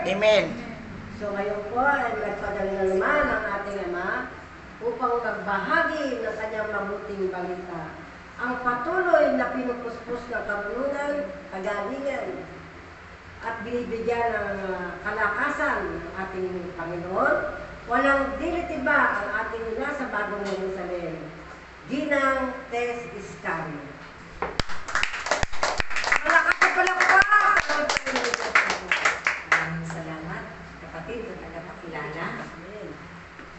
Amen. So ngayon po ay nagpadala na naman ang ating Ama upang magbahagi ng kanyang mabuting balita. Ang patuloy na pinupuspos ng kabulunan, kagalingan, at binibigyan ng ah, kalakasan ng ating Panginoon. Walang dilitiba ang ating nasa bagong Jerusalem. Ginang Tess Iscari. Malakas na palakpak! Maraming salamat, kapatid, nagpakilala.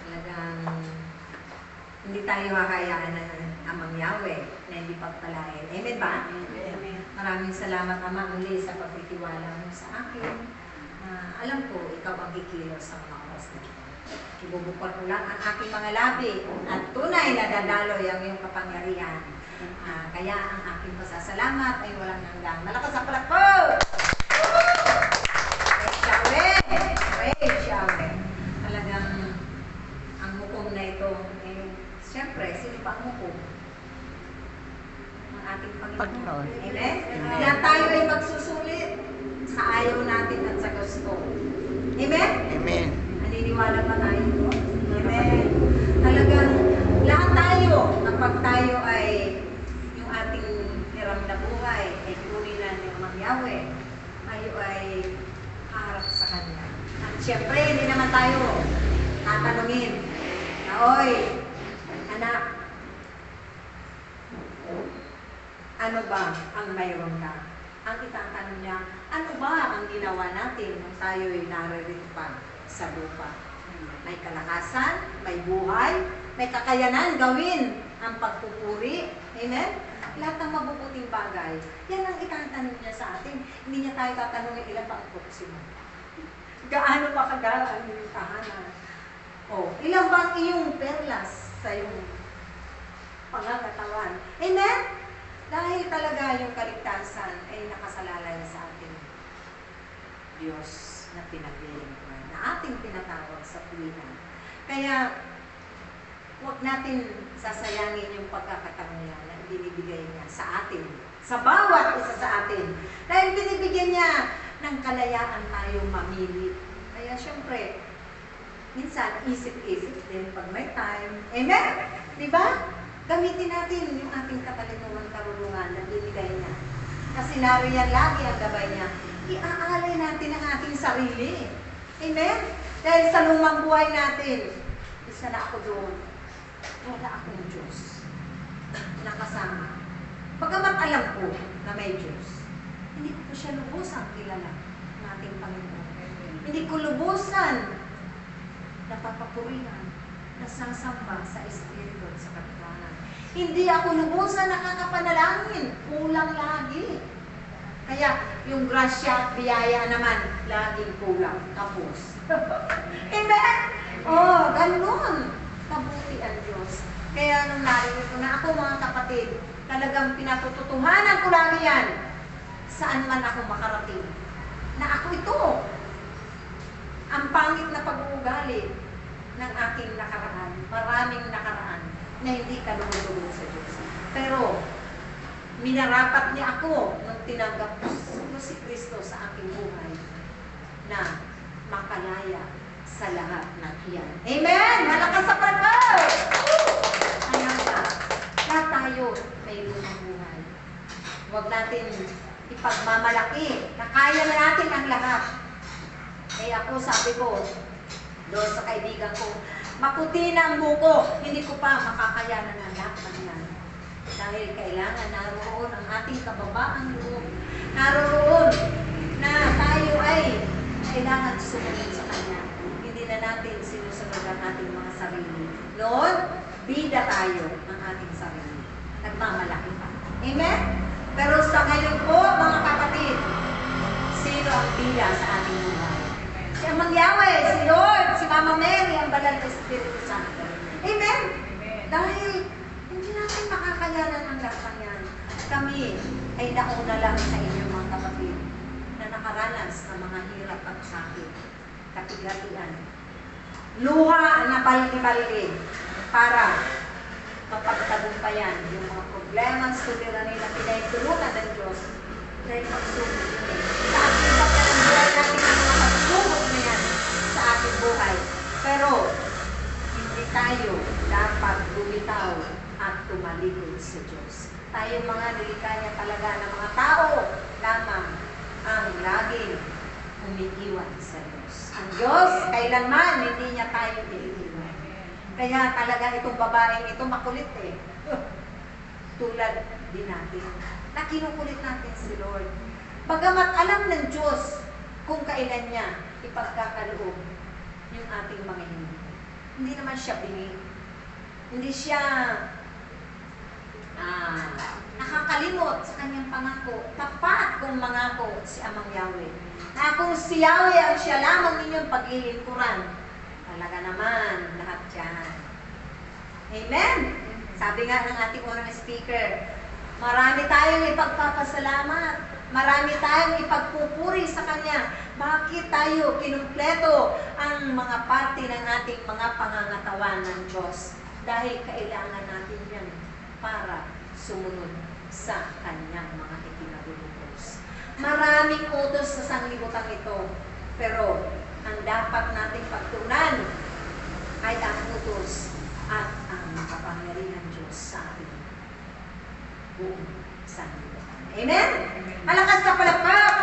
Talagang hindi tayo hakayaan ng Amang Yahweh na hindi pagpalain. Amen ba? Maraming salamat, Ama, muli sa pagtitiwala mo sa akin. Ah, alam ko, ikaw ang kikilos sa mga oras na ito. Ibubukod ko lang ang aking mga labi at tunay na dadaloy ang iyong kapangyarihan. Ah, kaya ang aking pasasalamat ay walang hanggang. Malakas ang palakpo! Praise Yahweh! Praise Yahweh! Talagang ang mukom na ito, eh, siyempre, sino pa ang mukom? Ang ating Panginoon. Panginoon. Amen? Amen. Kaya tayo ay magsusulit sa ayaw natin at sa gusto. Amen? Amen. Naniniwala ba tayo po? Amen. Talagang lahat tayo, kapag tayo ay yung ating hiram na buhay, ay kunin na ng Mang Yahweh, tayo ay haharap sa Kanya. At syempre, hindi naman tayo tatanungin na, Oy, anak, ano ba ang mayroon ka? Ang itatanong niya, ano ba ang ginawa natin nung tayo ay naririto pa sa lupa? May kalakasan, may buhay, may kakayanan gawin ang pagpupuri. Amen? Lahat ng mabubuting bagay. Yan ang itatanong niya sa atin. Hindi niya tayo tatanungin ilan ba ang purpose mo. Gaano pa kagala ang tahanan? O, ilan ba ang iyong perlas sa iyong pangangatawan? Amen? Dahil talaga yung kaligtasan ay nakasalalay sa ating Diyos na pinaglilingkuran, na ating tinatawag sa tuwiran. Kaya, huwag natin sasayangin yung pagkakataon niya na binibigay niya sa atin, sa bawat isa sa atin. Dahil binibigyan niya ng kalayaan tayong mamili. Kaya syempre, minsan isip-isip din pag may time. Amen? Di ba? Gamitin natin yung ating katalinuhan karunungan na binigay niya. Kasi nariyan lagi ang gabay niya. Iaalay natin ang ating sarili. Amen? Dahil sa lumang buhay natin, isa na ako doon. Wala akong Diyos. Nakasama. Bagamat alam ko na may Diyos, hindi ko po siya lubusan kilala ng ating Panginoon. Hindi ko lubusan napapapurihan, nasasamba sa Espiritu at sa katotohanan. Hindi ako lubusan nakakapanalangin, kulang lagi. Kaya yung grasya at biyaya naman, laging kulang, kapos. Amen? Oh, ganun. Kabuti ang Diyos. Kaya nung narinig ko na ako mga kapatid, talagang pinatututuhanan ko lagi yan. Saan man ako makarating. Na ako ito. Ang pangit na pag-uugali ng aking nakaraan, maraming nakaraan na hindi ka lumulubog sa Diyos. Pero, minarapat niya ako nung tinanggap ko si Kristo sa aking buhay na makalaya sa lahat ng iyan. Amen! Malakas sa pagkaw! Kaya nga, lahat tayo may lumang buhay. Huwag natin ipagmamalaki na kaya na natin ang lahat. Kaya ako sabi ko, doon sa kaibigan ko, maputi na ang buko, hindi ko pa makakayanan ang lahat ng yan. Dahil kailangan naroon ang ating kababaang loob. Naroon na tayo ay kailangan sumunod sa Kanya. Hindi na natin sinusunod ang ating mga sarili. Noon, bida tayo ng ating sarili. Nagmamalaki pa. Amen? Pero sa ngayon po, mga kapatid, sino ang bida sa ating buhay? Si Amang Yahweh, si Lord, si Mama Mary, ang banal na Espiritu Santo. Amen? Dahil hindi natin makakayanan ang lahat yan. Kami ay nauna lang sa inyo mga kapatid na nakaranas ng mga hirap at sakit, katigatian. Luha na balde-balde para mapagtagumpayan yung mga problema sa suliranin na pinahintulutan ng Diyos dahil magsumit. Sa ating pagkakambuhay natin ang ating buhay. Pero, hindi tayo dapat bumitaw at tumalikod sa Diyos. Tayo mga nilikanya talaga ng mga tao lamang ang laging umiiwan sa Diyos. Ang Diyos, kailanman, hindi niya tayo iiwan. Kaya talaga itong babaeng ito makulit eh. Tulad din natin na kinukulit natin si Lord. Bagamat alam ng Diyos kung kailan niya ipagkakaloob yung ating mga hindi. Hindi naman siya bingi. Hindi siya ah, nakakalimot sa kanyang pangako. Tapat kung mangako si Amang Yahweh. Na kung si Yahweh ang siya lamang ninyong paglilingkuran, talaga naman lahat yan. Amen? Sabi nga ng ating unang speaker, marami tayong ipagpapasalamat. Marami tayong ipagpupuri sa Kanya. Bakit tayo kinumpleto ang mga parte ng ating mga pangangatawan ng Diyos? Dahil kailangan natin yan para sumunod sa Kanyang mga ikinabulutos. Maraming utos sa sanglibutan ito. Pero ang dapat nating pagtunan ay ang utos at ang kapangyarihan Diyos sa ating buong sanglibutan. Amen? Malakas na palakpak.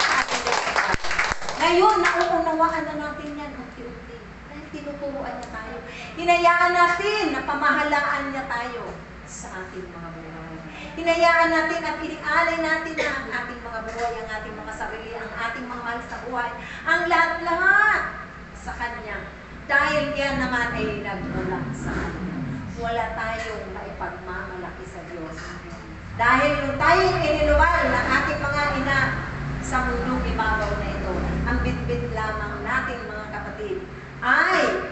Ngayon, nauunawaan na natin yan unti-unti. Dahil tinuturuan niya tayo. Hinayaan natin na pamahalaan niya tayo sa ating mga buhay. Hinayaan natin at inialay natin na ang ating mga buhay, ang ating mga sarili, ang ating mga mahal sa buhay, ang lahat-lahat sa Kanya. Dahil yan naman ay nagmula sa Kanya. Wala tayong maipagmamalaki sa Diyos. Dahil nung tayong iniluwal ng ating mga ina sa mundong ibabaw na ito, ang bitbit lamang natin mga kapatid ay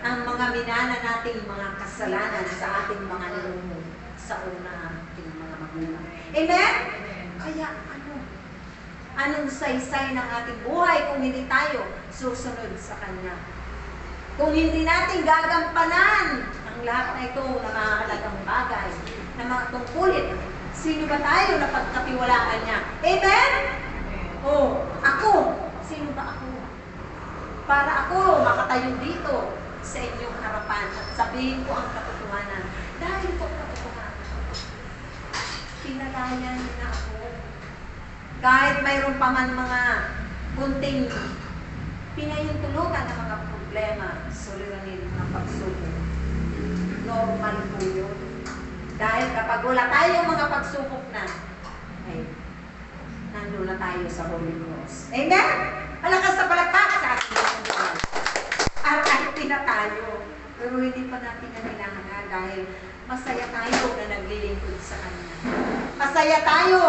ang mga minana nating mga kasalanan sa ating mga nilunod sa una ating mga magulang. Amen? Kaya ano? Anong saysay ng ating buhay kung hindi tayo susunod sa Kanya? Kung hindi natin gagampanan ang lahat na ito na mahalagang bagay, na mga tungkulin, sino ba tayo na pagkatiwalaan niya? Amen? Oh. Sino ba ako? Para ako makatayo dito sa inyong harapan at sabihin ko ang katotohanan. Dahil po katotohanan. Pinalaya niyo na ako. Kahit mayroon pa man mga kunting pinayuntulutan ng mga problema, suliranin ng pagsubok. Normal po yun. Dahil kapag wala tayong mga pagsubok na, ay nandun na tayo sa Holy Cross. Amen? Malakas na palakpak sa ating Panginoon. At na tayo. Pero hindi pa natin na kailangan dahil masaya tayo na naglilingkod sa Kanya. Masaya tayo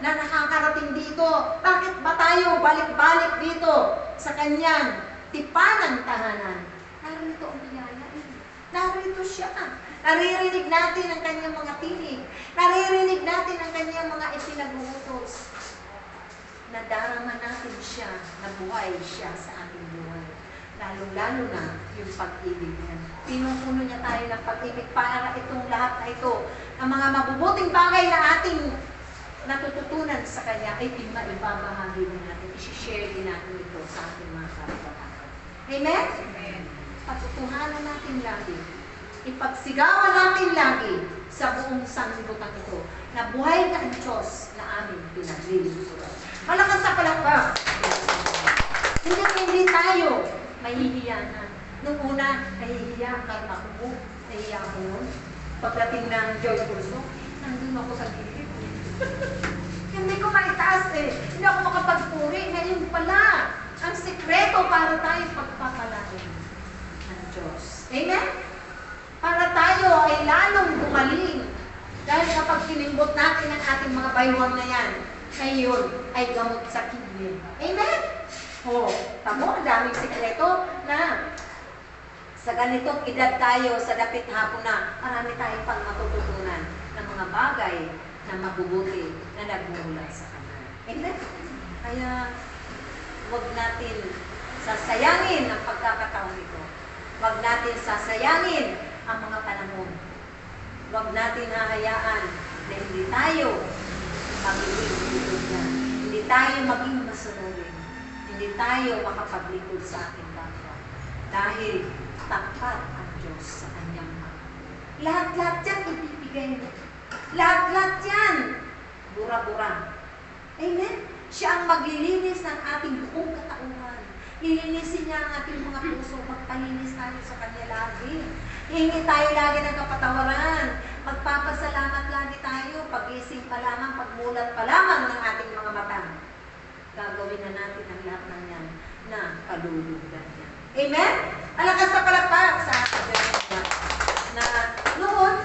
na nakakarating dito. Bakit ba tayo balik-balik dito sa Kanyang tipanang tahanan? Narito ang biyaya. Narito siya. Naririnig natin ang kanyang mga tinig. Naririnig natin ang kanyang mga ipinag-uutos. Nadarama natin siya, nabuhay siya sa ating buhay. Lalo-lalo na yung pag-ibig niya. Pinupuno niya tayo ng pag-ibig para itong lahat na ito, ang mga mabubuting bagay na ating natututunan sa Kanya ay ibabahagi din natin, isi-share din natin ito sa ating mga kapwa. Amen? Amen. Patutuhanan natin lagi. Ipagsigawan natin lagi sa buong sanlibutan ito na buhay na ang Diyos na aming pinaglilingkuran. Malakas sa palakpak. Hindi hindi tayo mahihiya na. Nung una, nahihiya kahit ako po. Nahihiya ako noon. Pagdating ng Joy Pulso, nandun ako sa gilid. hindi ko maitaas eh. Hindi ako makapagpuri. Ngayon pala, ang sekreto para tayo pagpapalain ng Diyos. Amen? Para tayo ay lalong gumaling. Dahil kapag tinimbot natin ang ating mga baywang na yan, ngayon ay gamot sa kidney. Amen? O, tamo, ang daming sekreto na sa ganitong edad tayo, sa dapit hapon na, marami tayong pang matututunan ng mga bagay na mabubuti na nagmumula sa Kanya. Amen? Kaya, huwag natin sasayangin ang pagkakataon ito. Huwag natin sasayangin ang mga panahon. Huwag natin hahayaan na hindi tayo magiging niya. Hindi tayo maging masunurin. Hindi tayo makapaglikod sa ating kapwa. Dahil tapat ang Diyos sa kanyang mga. Lahat-lahat yan ibibigay mo. Lahat-lahat yan bura-bura. Amen? Siya ang maglilinis ng ating buong katauhan. Lilinisin niya ang ating mga puso. Magpalinis tayo sa Kanya lagi. Hingi tayo lagi ng kapatawaran. Magpapasalamat lagi tayo. Pagising pa lamang, pagmulat pa lamang ng ating mga mata. Gagawin na natin ang lahat ng yan na kalulugan niya. Amen? Alakas sa palakpak sa Diyos na noon,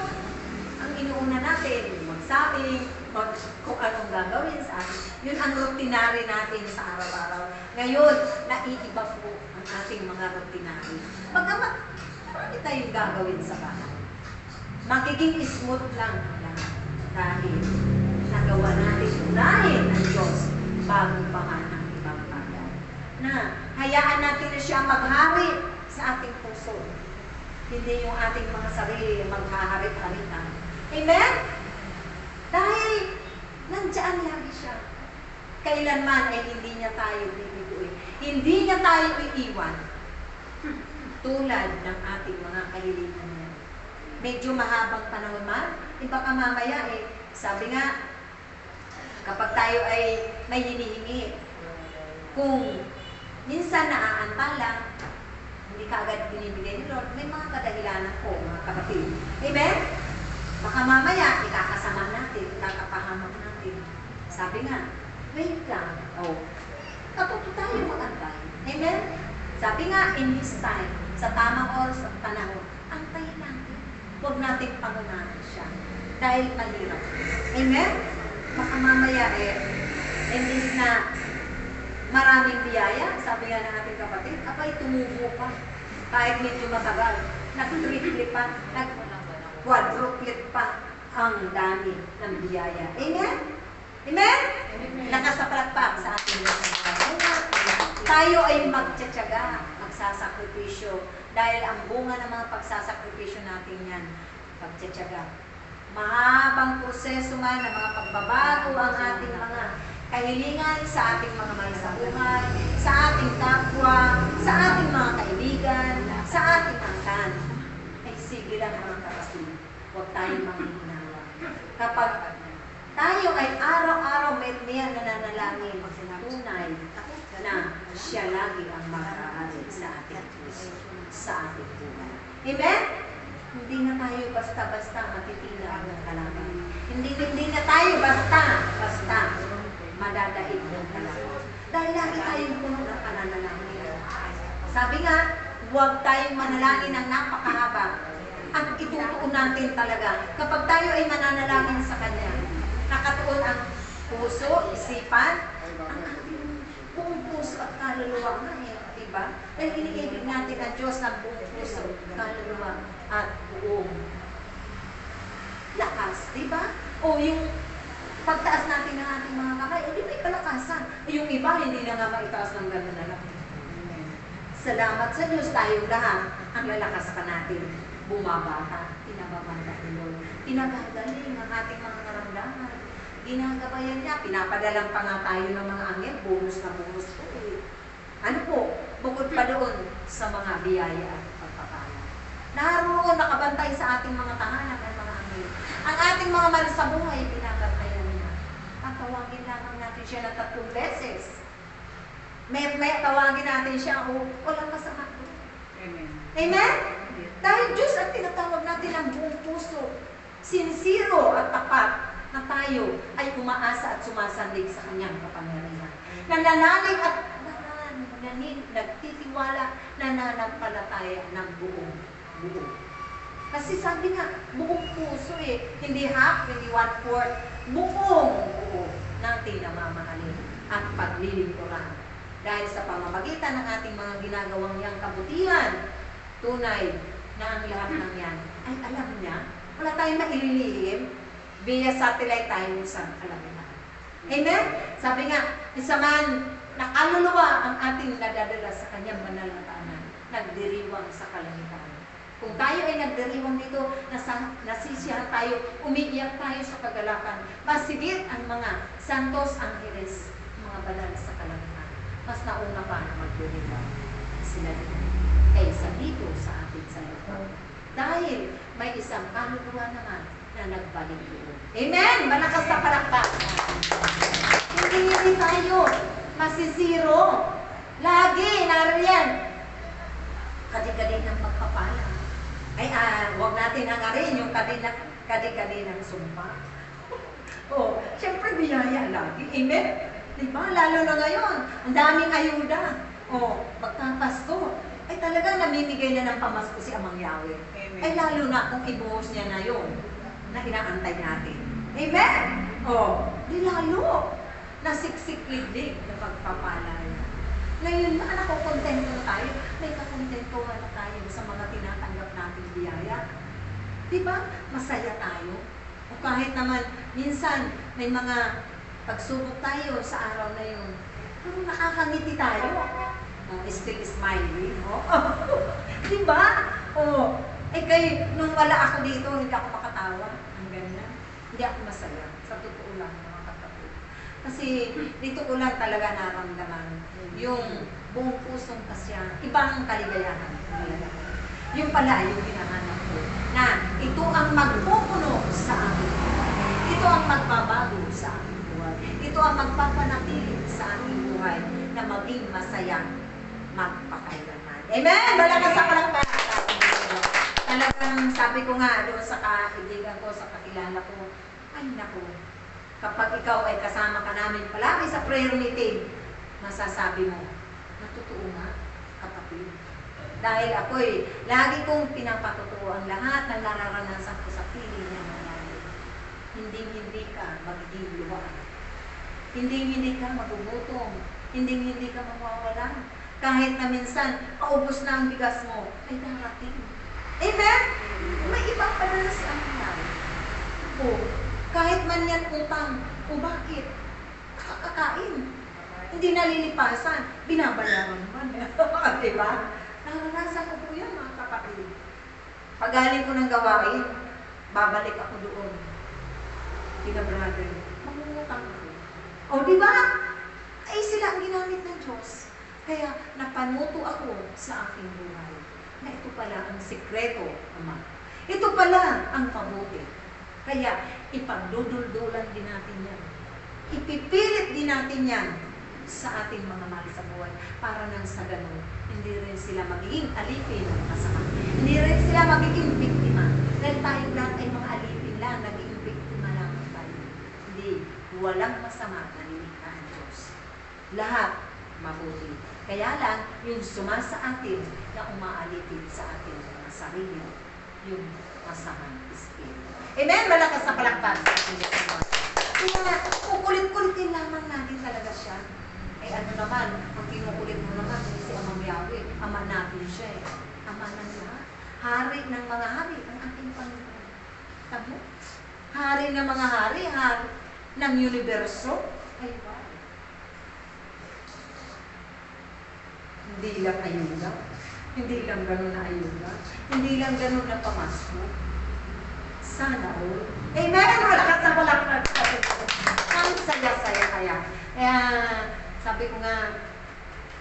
ang inuuna natin, magsabi, mag, kung anong gagawin sa atin. Yun ang rutinary natin sa araw-araw. Ngayon, naiiba po ang ating mga rutinary. Pagkamat, marami tayong gagawin sa bahay. Magiging smooth lang ang lahat. Dahil nagawa natin unahin ang Diyos bago pa man ang ibang. Na hayaan natin na siya maghari sa ating puso. Hindi yung ating mga sarili maghaharit-haritan. Amen? Dahil nandiyan lagi siya. Kailanman ay hindi niya tayo bibiguin. Hindi niya tayo iiwan. Tulad ng ating mga kahilingan niya. Medyo mahabang panahon man, eh baka mamaya eh, sabi nga, kapag tayo ay may hinihingi, kung minsan naaantala, hindi ka agad binibigay ni Lord, may mga kadahilanan po, mga kapatid. Amen? Baka mamaya, ikakasama natin, ikakapahamak natin. Sabi nga, wait lang. Oh, katuto tayo magantay. Amen? Sabi nga, in this time, sa tamang oras at panahon, antayin natin. Huwag natin pangunahan siya. Dahil mahirap. Amen? Baka mamaya eh, imbis na maraming biyaya, sabi nga ng ating kapatid, abay tumubo pa. Kahit medyo matagal, nag-triple pa, nag-quadruple pa ang dami ng biyaya. Amen? Amen? Lakas sa palakpak sa ating Diyos. Tayo ay magtsatsaga, magsasakripisyo, dahil ang bunga ng mga pagsasakripisyo natin yan, pagtsatsaga. Mahabang proseso man ng mga pagbabago ang ating mga kahilingan sa ating mga mahal sa ating kapwa, sa ating mga kaibigan, sa ating angkan. Ay sige lang mga kapatid, huwag tayong manghihinawa. Kapag tayo ay araw-araw may may nananalangin, tunay na siya lagi ang makakaaral sa ating sa ating buhay. Amen? Hindi na tayo basta-basta matitila ng kalaban. Hindi, hindi na tayo basta-basta madadaig ng kalaban. Dahil lagi tayong puno ng pananalangin. Sabi nga, huwag tayong manalangin ng napakahaba. At itutuon natin talaga. Kapag tayo ay mananalangin sa Kanya, nakatuon ang puso, isipan, ang buong puso at kaluluwa nga eh. Diba? Dahil iniibig natin ang Diyos ng buong puso, kaluluwa at buong lakas. Diba? O yung pagtaas natin ng ating mga kamay, o di may kalakasan. Eh, yung iba, hindi na nga maitaas ng gano'n na lang. Salamat sa Diyos tayong lahat. Ang lalakas pa natin. Bumabata. Pinababata ni Lord. Pinagagaling ang ating mga naramdaman. Ginagabayan niya. Pinapadalang pa nga tayo ng mga angel. Bonus na bonus po eh. Ano po? Bukod pa doon sa mga biyaya. Naroon nakabantay sa ating mga tahanan ng mga angel. Ang ating mga mahal sa buhay, pinabantayan niya. Tatawagin lamang natin siya ng tatlong beses. May, may tawagin natin siya, o walang masama doon. Amen. Amen? Dahil Diyos ang tinatawag natin ang buong puso, sincero at tapat na tayo ay umaasa at sumasandig sa kanyang kapangyarihan. Nananalig at nananin, nagtitiwala, nananampalataya ng buong buo. Kasi sabi nga, buong puso eh, hindi half, hindi one-fourth, buong buo natin namamahalin at paglilingkuran. Dahil sa pamamagitan ng ating mga ginagawang niyang kabutihan, tunay na ang lahat ng yan ay alam niya. Wala tayong maililihim via satellite tayo sa kalamitan. Amen? Sabi nga, isa man na kaluluwa ang ating nadadala sa kanyang banal na tahanan, nagdiriwang sa kalamitan. Kung tayo ay nagdiriwang dito, nasa, nasisiyahan tayo, umiiyak tayo sa kagalakan, masigit ang mga santos angeles, mga banal sa kalamitan. Mas nauna pa na magdiriwang sila dito kaysa dito sa ating sa lupa. Dahil may isang kaluluwa naman na nagbalik doon. Amen! Malakas na palakpak. masisiro. Lagi, nariyan. Kadi-kadi ng pagpapala. Ay, ah, huwag natin hangarin yung kadi-kadi ng sumpa. oh, syempre biyaya lagi. Amen? Di ba? Lalo na ngayon, ang daming ayuda. Oh, pagkapasko, ay talaga namimigay na ng pamasko si Amang Yahweh. Amen. Ay lalo na kung ibuhos niya na yun na inaantay natin. Amen? Oh, di lalo na siksik-liglig na pagpapala niya. Ngayon na, anak ko, kontento na tayo. May kakontentuhan na tayo sa mga tinatanggap nating biyaya. Di ba? Masaya tayo. O kahit naman, minsan, may mga pagsubok tayo sa araw na yun. Pero nakakangiti tayo. Oh, still smiling. Oh. Di ba? Oh. Eh kay, nung wala ako dito, hindi ako makatawa. Ang ganyan. Hindi ako masaya. Sa totoo lang, mga kapatid. Kasi dito ko lang talaga naramdaman yung buong pusong kasya, ibang kaligayahan talaga. Yung pala, yung hinahanap ko, na ito ang magpupuno sa buhay. Ito ang magbabago sa aking buhay. Ito ang magpapanatili sa aking buhay na maging masaya magpakailanman. Amen! Malakas sa palakpakan. Talagang sabi ko nga doon sa kaibigan ko, sa kakilala ko, ay naku, kapag ikaw ay kasama ka namin palagi sa prayer meeting, masasabi mo, natutuo nga. Dahil ako'y lagi kong pinapatutuo ang lahat ng nararanasan ko sa piling niya nangyari. Hindi hindi ka magiging luwaan. Hindi hindi ka magugutom. Hindi hindi ka mawawalan. Kahit na minsan, paubos na ang bigas mo, ay darating. Amen? May ibang padalas ang nangyari. O, kahit man yan utang, o bakit? Kakakain. Hindi nalilipasan, binabayaran naman. Di ba? Naranasan ko po yan, mga kapatid. Pag galing ko ng gawain, babalik ako doon. Kina brother, mangungutang ako. O, di ba? Ay, sila ang ginamit ng Diyos. Kaya napanuto ako sa aking buhay na ito pala ang sikreto, Ama. Ito pala ang mabuti. Kaya ipagduduldulan din natin yan. Ipipilit din natin yan sa ating mga mahal sa buhay para nang sa ganun, hindi rin sila magiging alipin ng masama. Hindi rin sila magiging biktima. Dahil tayong lahat ay mga alipin lang, naging biktima lang tayo. Hindi, walang masama na nilikha ang Diyos. Lahat mabuti. Kaya lang, yung sumasa atin na umaalipin sa ating mga sarili, yung masamang espiritu. Amen? Malakas na sa Diyos. Kaya, kukulit-kulitin lamang natin talaga siya. Eh ano naman, ang kinukulit mo naman, si Amang Yahweh, ama natin siya eh. Ama ng lahat. Hari ng mga hari, ang ating Panginoon. Tamo? Hari ng mga hari, hari ng universo. Ay, wow. Hindi lang ayuda. Hindi lang ganun na ayuda. Hindi lang ganun na pamasko. Sana all. Amen! Malakas na malakas. Ang saya-saya kaya. Kaya, sabi ko nga,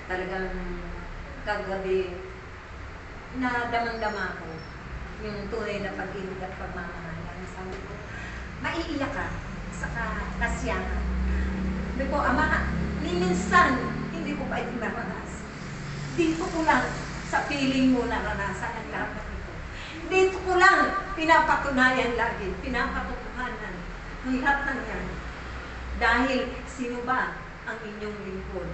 talagang kagabi, na damang-dama ko yung tunay na pag-ibig at pagmamahalan. Sabi ko, maiiyak ka sa ka- kasiyahan. Sabi ko, Ama, ni minsan, hindi ko pa ito naranas. Dito ko lang, sa feeling mo naranasan ang lahat ng ito. Dito ko lang, pinapatunayan lagi, pinapatutuhanan ang lahat ng yan. Dahil sino ba ang inyong lingkod?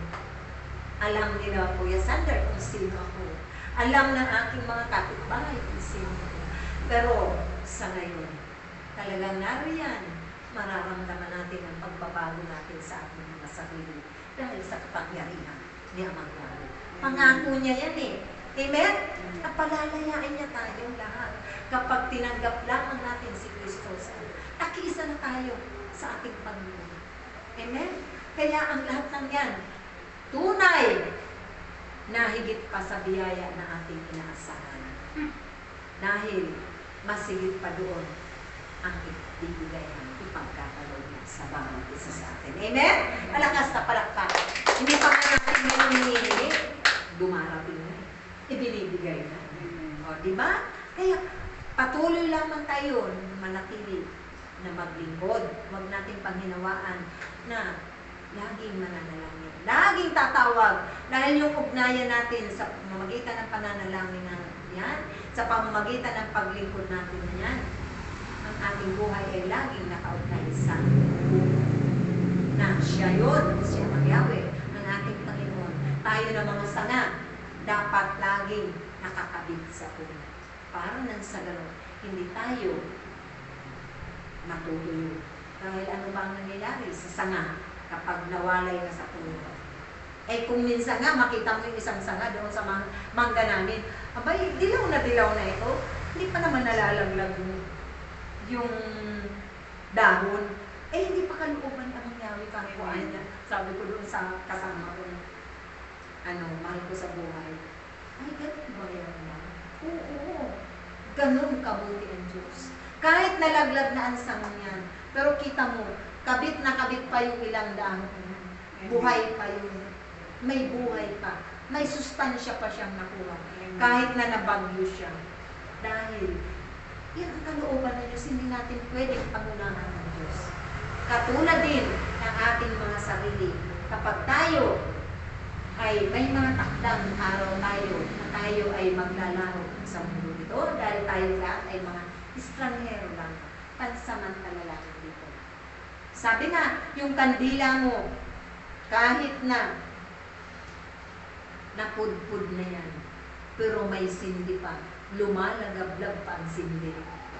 Alam ni na Kuya Sander kung sino ako. Alam ng aking mga kapitbahay kung sino ako. Pero sa ngayon, talagang nariyan, mararamdaman natin ang pagbabago natin sa ating mga sarili dahil sa kapangyarihan ni Amang Yahweh. Pangako niya yan eh. Amen? Napalalayain niya tayong lahat. Kapag tinanggap lamang natin si Kristo sa nakiisa na tayo sa ating Panginoon. Amen? Kaya ang lahat ng yan, tunay na higit pa sa biyaya na ating inaasahan. Dahil mas higit pa doon ang ibibigay ng ipagkakalood niya sa bawat isa sa atin. Amen? Malakas na palakpak. Hindi pa nga natin ngayon hinihingi, dumarating na. Ibinibigay na. O, di ba? Kaya, patuloy lamang tayo na manatili na maglingkod. Huwag nating panghinawaan na laging mananalangin. Laging tatawag. Dahil yung ugnayan natin sa pamamagitan ng pananalangin na yan, sa pamamagitan ng paglingkod natin na yan, ang ating buhay ay laging nakaugnay sa. Na siya yun, siya ang Yahweh, ang ating Panginoon. Tayo na mga sanga, dapat laging nakakabit sa puno. Para nang sa ganun, hindi tayo matutuyo. Dahil ano ba ang nangyayari sa sanga kapag nawalay ka sa puno? Eh kung minsan nga makita mo yung isang sanga doon sa mang mangga namin, abay, dilaw na dilaw na ito. Hindi pa naman nalalaglag yung, yung dahon. Eh hindi pa kalooban ang nangyari ko niya. Sabi ko doon sa kasama ko, ano, mahal ko sa buhay. Ay, ganun ba yan na? Oo, oo. Ganun kabuti ang Diyos. Kahit nalaglag na ang sanga niyan, pero kita mo, kabit na kabit pa yung ilang dahon. Buhay pa yun. May buhay pa. May sustansya pa siyang nakuha. Kahit na nabagyo siya. Dahil, yan ang kalooban ng Diyos, hindi natin pwedeng pangunahan ng Diyos. Katulad din ng ating mga sarili. Kapag tayo ay may mga takdang araw tayo na tayo ay maglalaro sa mundo ito dahil tayo lahat ay mga estranghero lang, pansamantala lang. Sabi nga, yung kandila mo, kahit na napudpud na yan, pero may sindi pa, lumalagablab pa ang sindi.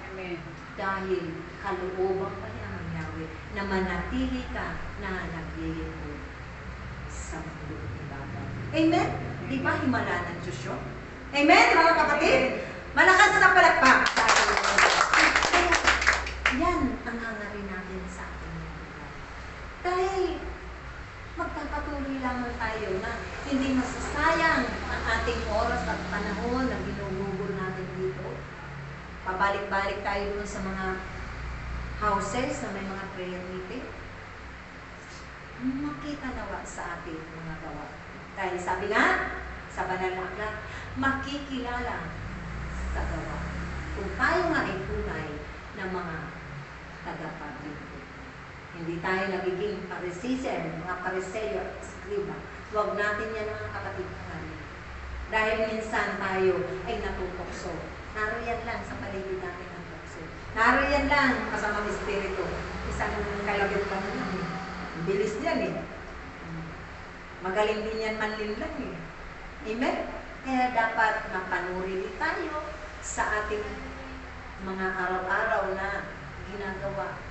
Amen. Dahil kalooban pa niya ng Yahweh na manatili ka na naglilingkod sa mundo ibabaw. Amen? Di ba himala ng Diyos yun? Amen, mga kapatid? Malakas na palakpak. Yan ang hangarin natin sa ating mga buhay. Dahil magpapatuloy lamang tayo na hindi masasayang ang ating oras at panahon na ginugugol natin dito. Pabalik-balik tayo dun sa mga houses na may mga prayer meeting. Makita nawa sa ating mga gawa. Dahil sabi nga, sa banal na aklat, makikilala sa gawa. Kung tayo nga ay tunay ng mga tagapaglingkod. Hindi tayo nagiging parisisen, mga pariseyo at skriba. Huwag natin yan mga kapatid. Dahil minsan tayo ay natutokso. Nariyan lang sa paligid natin ang tukso. Nariyan lang kasamang espiritu. Isang kalabit pa naman eh. Bilis niyan eh. Magaling din yan manlinlang eh. Amen? Kaya dapat mapanuri din tayo sa ating mga araw-araw na ginagawa.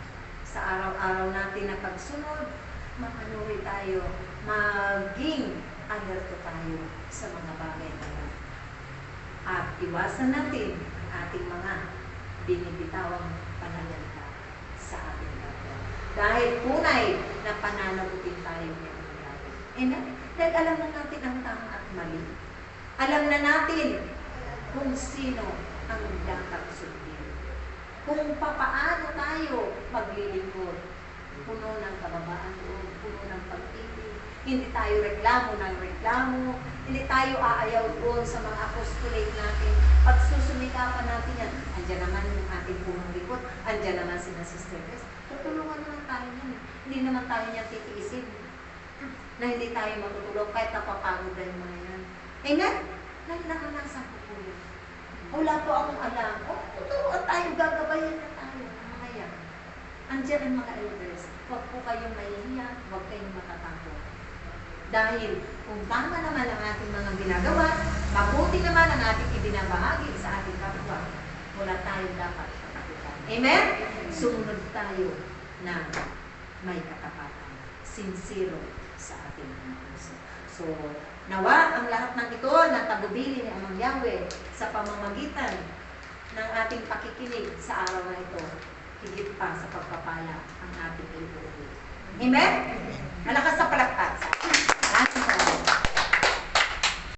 Sa araw-araw natin na pagsunod, mapanuri tayo, maging alerto tayo sa mga bagay na yan. At iwasan natin ang ating mga binibitawang pananalita sa ating kapwa. Dahil tunay na pananagutin tayo ng mga bagay. Amen? Dahil alam na natin ang tama at mali. Alam na natin kung sino ang dapat sundin. Kung papaano tayo maglilingkod. Puno ng kababaan loob, puno ng pag-ibig. Hindi tayo reklamo ng reklamo. Hindi tayo aayaw doon sa mga apostolate natin. Pag susumikapan natin yan, andyan naman yung ating punong likod, andyan naman si na Sister Tess. Tutulungan naman tayo yan. Hindi naman tayo niya titiisin na hindi tayo matutulog kahit napapagod na yung mga yan. Amen? Dahil nakanasan ko po yun. Wala po akong alam. O, tuturuan tayo, gagabayan na tayo. Mga yan. Andiyan ang mga elders. Huwag po kayong mahihiya, huwag kayong matatakot. Dahil kung tama naman ang ating mga ginagawa, mabuti naman ang ating ibinabahagi sa ating kapwa, wala tayong dapat katakutan. Amen? Sumunod tayo na may katapatan. Sincero sa ating mga puso. So, nawa ang lahat ng ito na tagubili ni Amang Yahweh sa pamamagitan ng ating pakikinig sa araw na ito, higit pa sa pagpapala ang ating ibubuhay. Amen? Malakas sa palakpak sa atin.